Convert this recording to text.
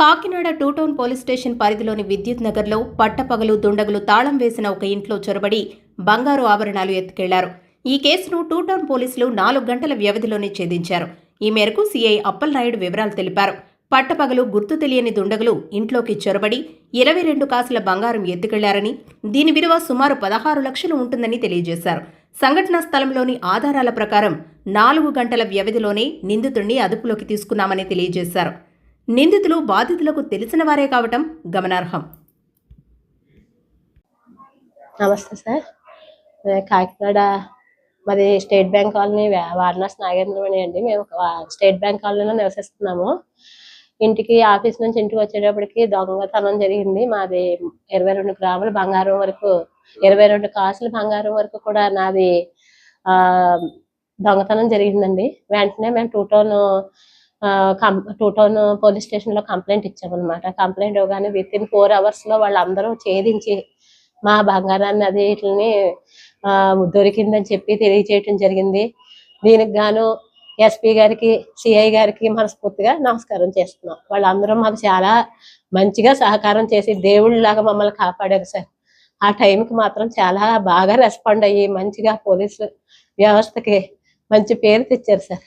Kakinada two town police station పరిధిలోని విద్యుత్ నగర్లో పట్టపగలు దుండగులు తాళం వేసిన ఒక ఇంట్లో చొరబడి బంగారు ఆభరణాలు ఎత్తుకెళ్ళారు. ఈ కేసును టూ టౌన్ పోలీసులు నాలుగు గంటల వ్యవధిలోనే ఛేదించారు. ఈ మేరకు సీఐ అప్పలనాయుడు వివరాలు తెలిపారు. పట్టపగలు గుర్తు తెలియని దుండగులు ఇంట్లోకి చొరబడి ఇరవై రెండు కాసుల బంగారం ఎత్తుకెళ్ళారని దీని విలువ సుమారు పదహారు లక్షలు ఉంటుందని తెలియజేశారు. సంఘటనా స్థలంలోని ఆధారాల ప్రకారం నాలుగు గంటల వ్యవధిలోనే నిందితుడిని అదుపులోకి తీసుకున్నామని తెలియజేశారు. నిందితులు బాధితులకు తెలిసిన వారే కావటం గమనార్హం. నమస్తే సార్. కాకినాడ మాది state bank colony Varanasi Nagendramani అండి. మేము స్టేట్ బ్యాంక్ కాలనీలో నివసిస్తున్నాము. ఇంటికి ఆఫీస్ నుంచి ఇంటికి వచ్చేటప్పటికి దొంగతనం జరిగింది. మాది ఇరవై రెండు గ్రాముల బంగారం వరకు ఇరవై రెండు కాసుల బంగారం వరకు కూడా నాది దొంగతనం జరిగిందండి. వెంటనే మేము టూ టౌన్ టౌన్ పోలీస్ స్టేషన్లో కంప్లైంట్ ఇచ్చామన్నమాట. కంప్లైంట్ ఇవ్వగానే విత్ ఇన్ ఫోర్ అవర్స్లో వాళ్ళందరూ ఛేదించి మా బంగారాన్ని అది వీటిని దొరికిందని చెప్పి తెలియజేయటం జరిగింది. దీనికి గాను ఎస్పీ గారికి సిఐ గారికి మనస్ఫూర్తిగా నమస్కారం చేస్తున్నాం. వాళ్ళందరూ మాకు చాలా మంచిగా సహకారం చేసి దేవుళ్ళలాగా మమ్మల్ని కాపాడారు సార్. ఆ టైంకి మాత్రం చాలా బాగా రెస్పాండ్ అయ్యి మంచిగా పోలీసు వ్యవస్థకి మంచి పేరు తెచ్చారు సార్.